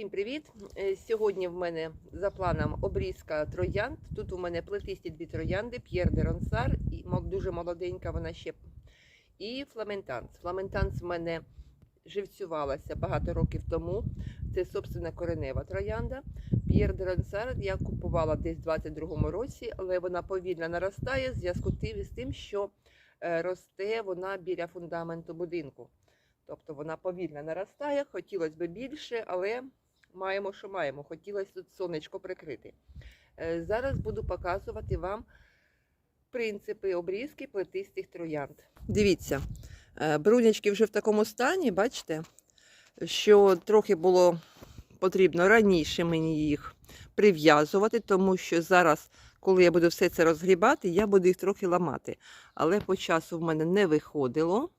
Всім привіт! Е, Сьогодні в мене за планом обрізка троянд. Тут у мене плетисті дві троянди, П'єр де Ронсар, і дуже молоденька вона ще. І фламентанс. Фламентанс в мене живцювалася багато років тому. Це, собственно, коренева троянда. П'єр де Ронсар я купувала десь в 22-му році, але вона повільно наростає в зв'язку з тим, що е, росте вона біля фундаменту будинку. Тобто вона повільно наростає, хотілося б більше, але маємо, що маємо. Хотілося тут сонечко прикрити. Е, Зараз буду показувати вам принципи обрізки плетистих троянд. Дивіться, е, брунячки вже в такому стані, бачите, що трохи було потрібно раніше мені їх прив'язувати, тому що зараз, коли я буду все це розгрібати, я буду їх трохи ламати. Але по часу в мене не виходило.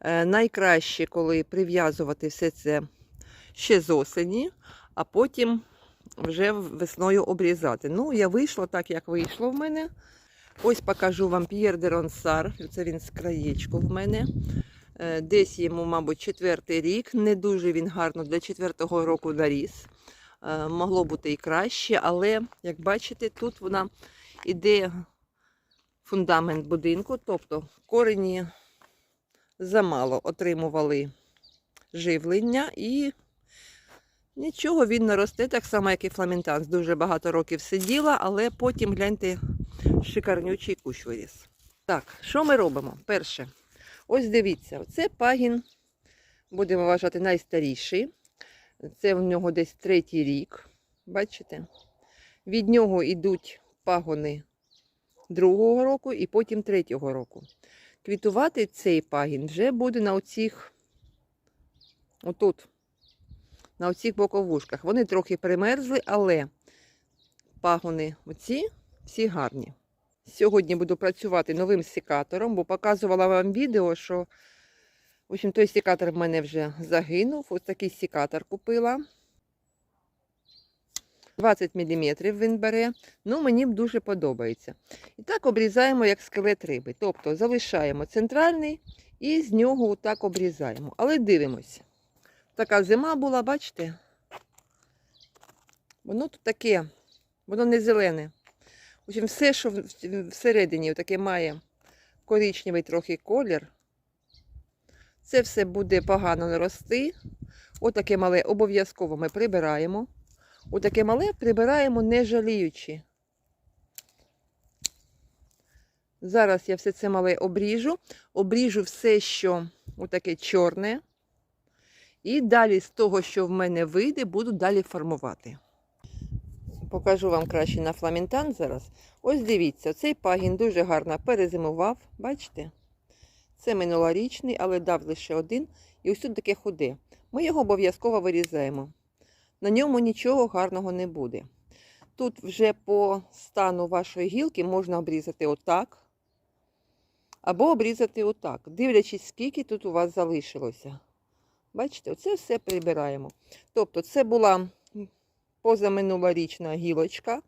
Е, Найкраще, коли прив'язувати все це ще з осені, а потім вже весною обрізати. Ну, я вийшла так, як вийшло в мене. Ось покажу вам П'єр де Ронсар. Це він з краєчку в мене. Е, Десь йому, мабуть, четвертий рік. Не дуже він гарно для четвертого року наріс. Е, Могло бути і краще, але, як бачите, тут вона іде фундамент будинку, тобто корені замало отримували живлення і нічого він не росте, так само, як і фламентанс. Дуже багато років сиділа, але потім гляньте, шикарнючий кущ виріс. Так, що ми робимо? Перше, ось дивіться, це пагін, будемо вважати, найстаріший. Це в нього десь третій рік. Бачите? Від нього йдуть пагони другого року і потім третього року квітувати цей пагін вже буде на оцих, отут, на оцих боковушках. Вони трохи примерзли, але пагони оці всі гарні. Сьогодні буду працювати новим секатором, бо показувала вам відео, що в общем, той секатор в мене вже загинув. Ось такий секатор купила. 20 мм він бере. Ну, мені дуже подобається. І так обрізаємо як скелет риби. Тобто залишаємо центральний і з нього отак обрізаємо. Але дивимося. Така зима була, бачите? Воно тут таке, воно не зелене. В все, що всередині таке має коричневий трохи колір. Це все буде погано рости. Отаке мале обов'язково ми прибираємо. Отаке мале прибираємо не жаліючи. Зараз я все це мале обріжу, обріжу все, що отаке чорне. І далі з того, що в мене вийде, буду далі формувати. Покажу вам краще на фламентан зараз. Ось дивіться, цей пагін дуже гарно перезимував. Бачите? Це минулорічний, але дав лише один. І ось тут таке худе. Ми його обов'язково вирізаємо. На ньому нічого гарного не буде. Тут вже по стану вашої гілки можна обрізати отак. Або обрізати отак, дивлячись, скільки тут у вас залишилося. Бачите, оце все прибираємо. Тобто, це була позаминулорічна гілочка,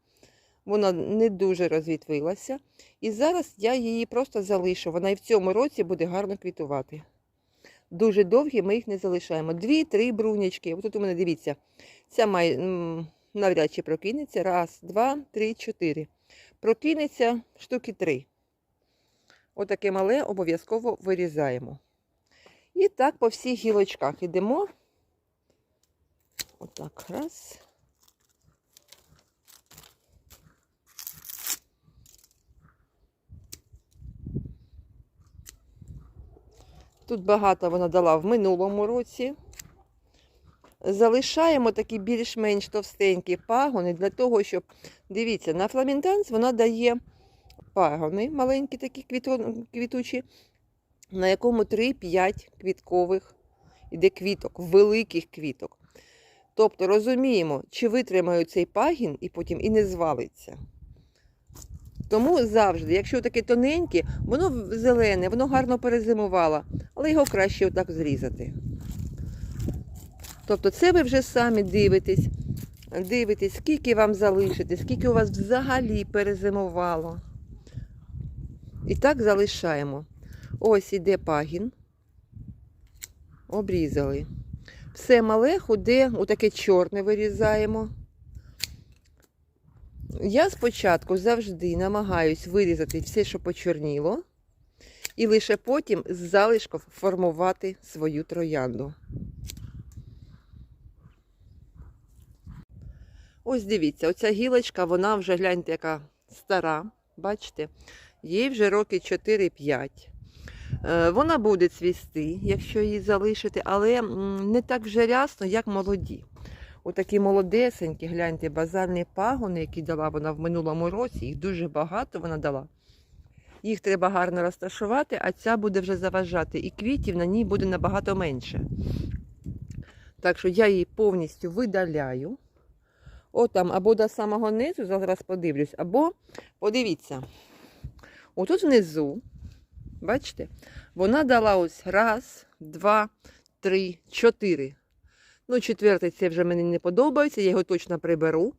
вона не дуже розвітвилася. І зараз я її просто залишу. Вона і в цьому році буде гарно квітувати. Дуже довгі ми їх не залишаємо. Дві-три брунячки. Ось тут у мене дивіться, ця має навряд чи прокинеться. Раз, два, три, чотири. Прокинеться штуки три. Отаке мале обов'язково вирізаємо. І так по всіх гілочках йдемо. Отак, раз. Тут багато вона дала в минулому році. Залишаємо такі більш-менш товстенькі пагони для того, щоб, дивіться, на фламінтанс вона дає пагони, маленькі такі квітучі, на якому 3-5 квіткових іде квіток, великих квіток. Тобто розуміємо, чи витримаю цей пагін і потім і не звалиться. Тому завжди, якщо таке тоненьке, воно зелене, воно гарно перезимувало, але його краще отак зрізати. Тобто це ви вже самі дивитесь, дивитесь, скільки вам залишити, скільки у вас взагалі перезимувало. І так залишаємо. Ось іде пагін. Обрізали. Все мале, худе, отаке чорне вирізаємо. Я спочатку завжди намагаюсь вирізати все, що почорніло, і лише потім з залишків формувати свою троянду. Ось дивіться, оця гілочка, вона вже гляньте, яка стара. Бачите? Їй вже роки 4-5. Е, Вона буде цвісти, якщо її залишити, але не так вже рясно, як молоді. Отакі молодесенькі, гляньте, базальні пагони, які дала вона в минулому році, їх дуже багато вона дала. Їх треба гарно розташувати, а ця буде вже заважати, і квітів на ній буде набагато менше. Так що я її повністю видаляю. От там або до самого низу, зараз подивлюсь, або подивіться, отут внизу, бачите, вона дала ось раз, два, три, чотири. Ну, четвертий це вже мені не подобається, я його точно приберу.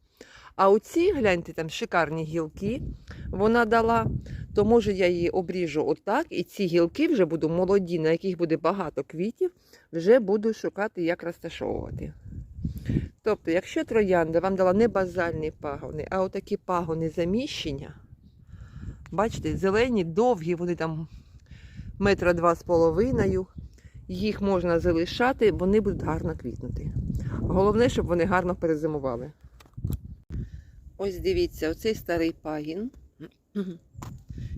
А оці, гляньте, там шикарні гілки вона дала, то може я її обріжу отак, і ці гілки вже буду молоді, на яких буде багато квітів, вже буду шукати, як розташовувати. Тобто, якщо троянда вам дала не базальні пагони, а отакі пагони заміщення, бачите, зелені, довгі, вони там метра два з половиною, їх можна залишати, вони будуть гарно квітнути. Головне, щоб вони гарно перезимували. Ось дивіться, оцей старий пагін,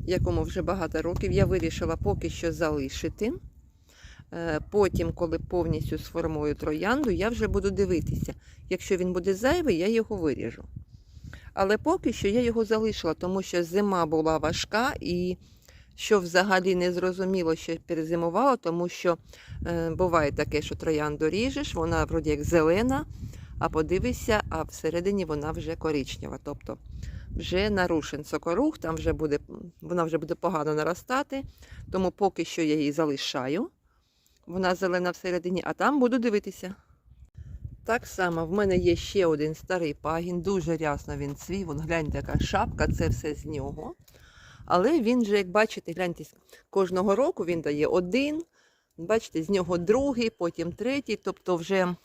якому вже багато років, я вирішила поки що залишити. Е, Потім, коли повністю сформую троянду, я вже буду дивитися. Якщо він буде зайвий, я його виріжу. Але поки що я його залишила, тому що зима була важка і що взагалі не зрозуміло, що перезимувало, тому що е, буває таке, що троянду ріжеш, вона вроді як зелена, а подивишся, а всередині вона вже коричнева. Тобто вже нарушен сокорух, там вже буде, вона вже буде погано наростати, тому поки що я її залишаю. Вона зелена всередині, а там буду дивитися. Так само в мене є ще один старий пагін, дуже рясно він цвів. Вон, гляньте, яка шапка, це все з нього. Але він же, як бачите, гляньте, кожного року він дає один, бачите, з нього другий, потім третій, тобто вже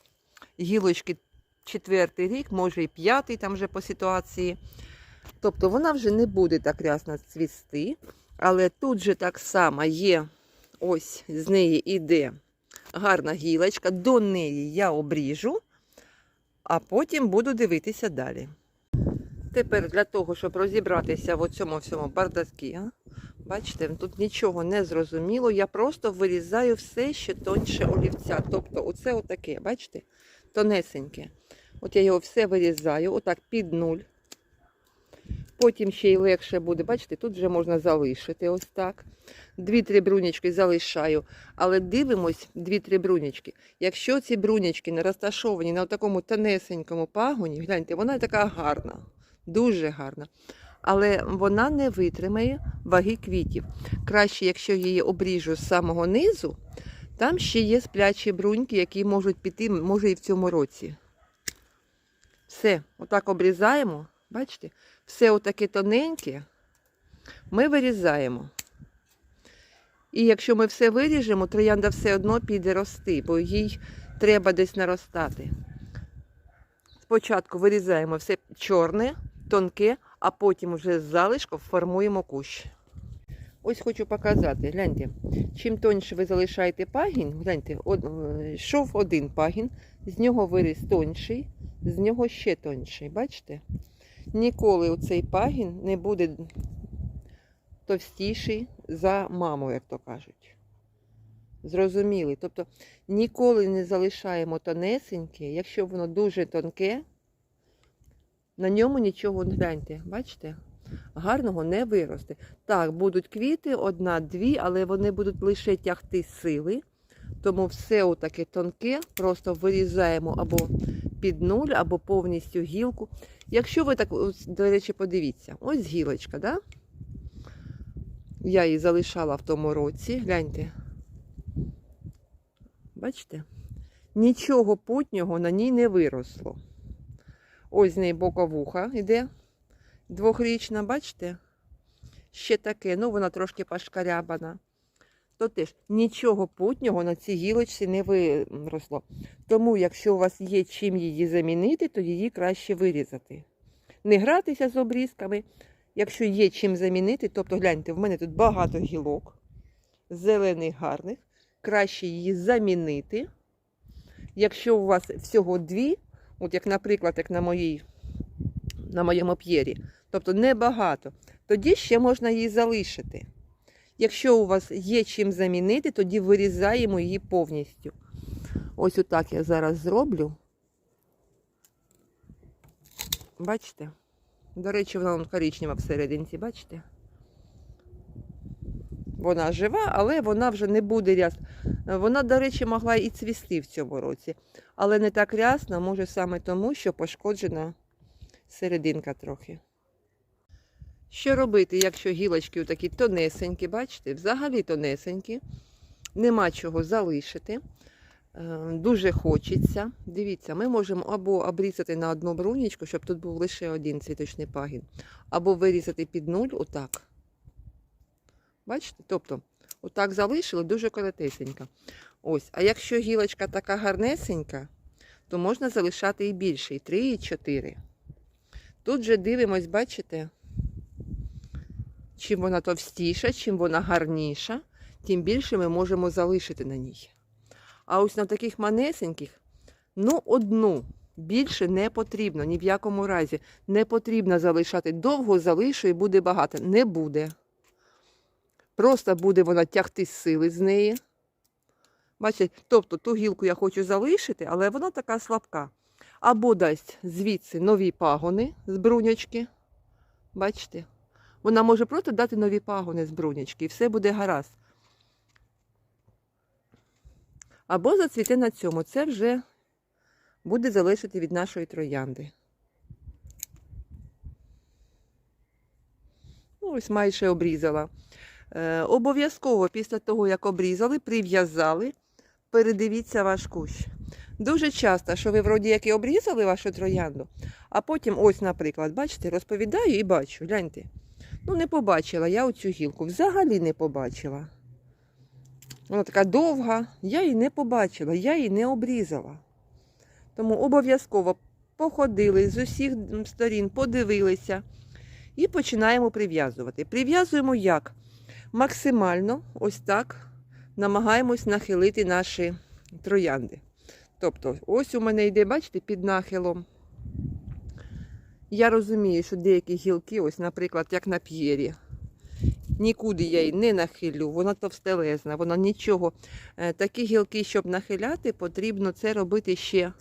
гілочки четвертий рік, може і п'ятий там вже по ситуації. Тобто вона вже не буде так рясно цвісти, але тут же так само є ось з неї іде гарна гілочка, до неї я обріжу, а потім буду дивитися далі. Тепер для того, щоб розібратися в цьому всьому бардакі, бачите, тут нічого не зрозуміло, я просто вирізаю все, що тоньше олівця. Тобто, оце отаке, бачите, тонесеньке. От я його все вирізаю, отак під нуль. Потім ще й легше буде, бачите, тут вже можна залишити ось так. Дві-три брунячки залишаю, але дивимось дві-три брунячки. Якщо ці брунячки не розташовані на такому тонесенькому пагоні, гляньте, вона така гарна, дуже гарна. Але вона не витримає ваги квітів. Краще, якщо її обріжу з самого низу, там ще є сплячі бруньки, які можуть піти, може і в цьому році. Все, отак обрізаємо, бачите? Все отаке тоненьке ми вирізаємо. І якщо ми все виріжемо, троянда все одно піде рости, бо їй треба десь наростати. Спочатку вирізаємо все чорне, тонке, а потім вже з залишком формуємо кущ. Ось хочу показати, гляньте, чим тоньше ви залишаєте пагін, гляньте, од, е, один пагін, з нього виріс тонший, з нього ще тонший. Бачите? Ніколи цей пагін не буде товстіший за маму, як то кажуть. Зрозуміли. Тобто ніколи не залишаємо тонесеньке, якщо воно дуже тонке, на ньому нічого не гляньте, бачите? Гарного не виросте. Так, будуть квіти, одна-дві, але вони будуть лише тягти сили. Тому все отаке тонке, просто вирізаємо або під нуль, або повністю гілку. Якщо ви так, до речі, подивіться, ось гілочка, да? Я її залишала в тому році. Гляньте. Бачите? Нічого путнього на ній не виросло. Ось з неї боковуха йде двохрічна, бачите? Ще таке, ну вона трошки пошкарябана. то теж нічого путнього на цій гілочці не виросло. Тому, якщо у вас є чим її замінити, то її краще вирізати. Не гратися з обрізками. Якщо є чим замінити, тобто гляньте, в мене тут багато гілок, зелених, гарних, краще її замінити. Якщо у вас всього дві, от як, наприклад, як на моїй, на моєму п'єрі, тобто небагато, тоді ще можна її залишити. Якщо у вас є чим замінити, тоді вирізаємо її повністю. Ось отак я зараз зроблю. Бачите? До речі, вона вон коричнева всерединці, бачите? Вона жива, але вона вже не буде рясна. Вона, до речі, могла і цвісти в цьому році, але не так рясна, може саме тому, що пошкоджена серединка трохи. Що робити, якщо гілочки такі тонесенькі, бачите, взагалі тонесенькі, нема чого залишити. Е, Дуже хочеться. Дивіться, ми можемо або обрізати на одну брунічку, щоб тут був лише один цвіточний пагін, або вирізати під нуль, отак. Бачите? Тобто, отак залишили дуже коротесенько. Ось. А якщо гілочка така гарнесенька, то можна залишати і більше, і 3, і 4. Тут же дивимось, бачите, чим вона товстіша, чим вона гарніша, тим більше ми можемо залишити на ній. А ось на таких манесеньких, ну, одну більше не потрібно, ні в якому разі. Не потрібно залишати. Довго залишу і буде багато. Не буде. Просто буде вона тягти сили з неї. Бачите, тобто ту гілку я хочу залишити, але вона така слабка. Або дасть звідси нові пагони з брунячки. Бачите? Вона може просто дати нові пагони з брунячки, і все буде гаразд. Або зацвіте на цьому. Це вже буде залежати від нашої троянди. Ну, ось майже обрізала. Е, обов'язково після того, як обрізали, прив'язали, передивіться ваш кущ. Дуже часто, що ви вроді як і обрізали вашу троянду, а потім, ось, наприклад, бачите, розповідаю і бачу, гляньте. Ну, не побачила я оцю гілку, взагалі не побачила. Вона така довга, я її не побачила, я її не обрізала. Тому обов'язково походили з усіх сторін, подивилися і починаємо прив'язувати. Прив'язуємо як? Максимально ось так намагаємось нахилити наші троянди. Тобто, ось у мене йде, бачите, під нахилом. Я розумію, що деякі гілки, ось, наприклад, як на п'єрі, нікуди я її не нахилю, вона товстелезна, вона нічого. Е, Такі гілки, щоб нахиляти, потрібно це робити ще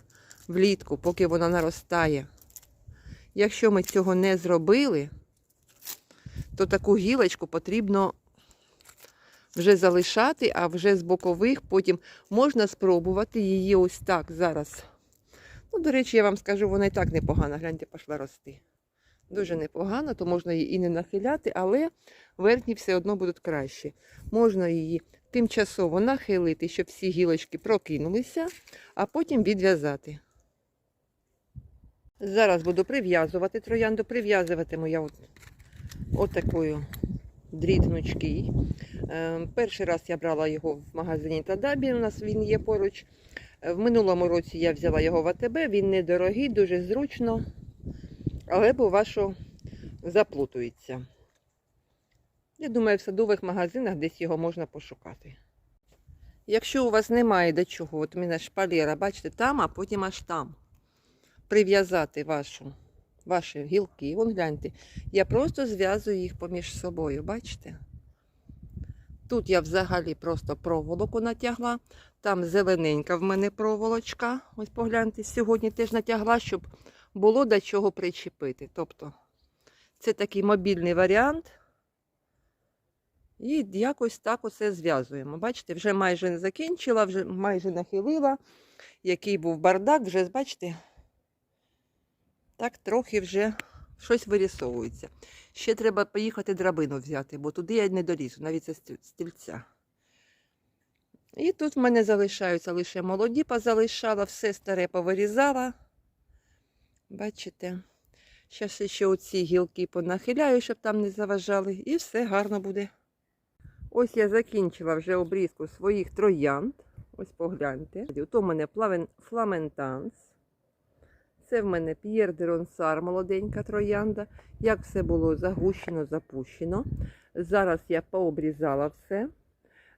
влітку, поки вона наростає. Якщо ми цього не зробили, то таку гілочку потрібно вже залишати, а вже з бокових потім можна спробувати її ось так зараз. Ну, до речі, я вам скажу, вона і так непогана. Гляньте, пішла рости. Дуже непогано, то можна її і не нахиляти, але верхні все одно будуть кращі. Можна її тимчасово нахилити, щоб всі гілочки прокинулися, а потім відв'язати. Зараз буду прив'язувати троянду. Прив'язуватиму я от, от такою дріт гнучкий. Е, перший раз я брала його в магазині Тадабі, у нас він є поруч. Е, В минулому році я взяла його в АТБ, він недорогий, дуже зручно, але бува, що заплутується. Я думаю, в садових магазинах десь його можна пошукати. Якщо у вас немає до чого, от у мене шпалера, бачите, там, а потім аж там. Прив'язати вашу, ваші гілки. Вон гляньте, я просто зв'язую їх поміж собою, бачите? Тут я взагалі просто проволоку натягла. Там зелененька в мене проволочка. Ось погляньте, сьогодні теж натягла, щоб було до чого причепити. Тобто, це такий мобільний варіант. І якось так оце зв'язуємо. Бачите, вже майже закінчила, вже майже нахилила. Який був бардак, вже, бачите, так трохи вже щось вирісовується. Ще треба поїхати драбину взяти, бо туди я не долізу, навіть це стільця. І тут в мене залишаються лише молоді, позалишала, все старе повирізала. Бачите? Зараз ще оці гілки понахиляю, щоб там не заважали, і все гарно буде. Ось я закінчила вже обрізку своїх троянд. Ось погляньте. Ото в мене фламентанс. Це в мене П'єр де Ронсар, молоденька троянда. Як все було загущено, запущено. Зараз я пообрізала все.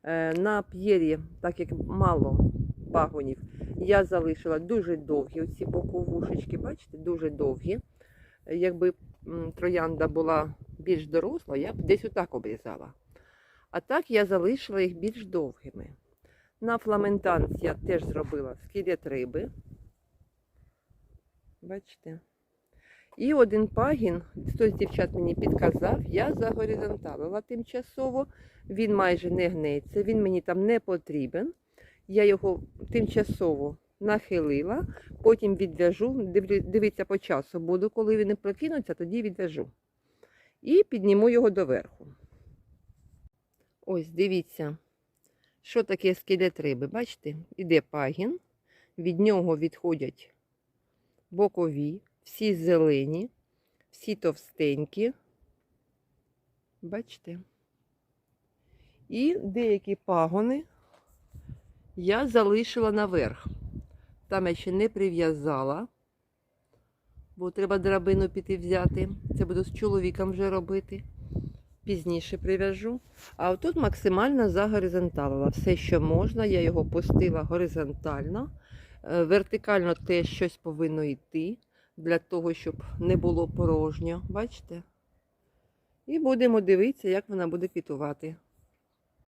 Е, На п'єрі, так як мало пагонів, я залишила дуже довгі оці боковушечки, бачите, дуже довгі. Якби троянда була більш доросла, я б десь отак обрізала. А так я залишила їх більш довгими. На фламентанс я теж зробила скелет риби. Бачите? І один пагін, хтось з дівчат мені підказав, я загоризонталила тимчасово. Він майже не гнеться, він мені там не потрібен. Я його тимчасово нахилила, потім відв'яжу. Дивіться по часу буду, коли він не прокинуться, тоді відв'яжу. І підніму його доверху. Ось, дивіться, що таке скелет риби. Бачите, іде пагін, від нього відходять бокові, всі зелені, всі товстенькі. Бачите? І деякі пагони я залишила наверх. Там я ще не прив'язала, бо треба драбину піти взяти. Це буду з чоловіком вже робити. Пізніше прив'яжу. А отут максимально загоризонталила. Все, що можна, я його пустила горизонтально. Е, Вертикально теж щось повинно йти для того, щоб не було порожньо. Бачите? І будемо дивитися, як вона буде квітувати.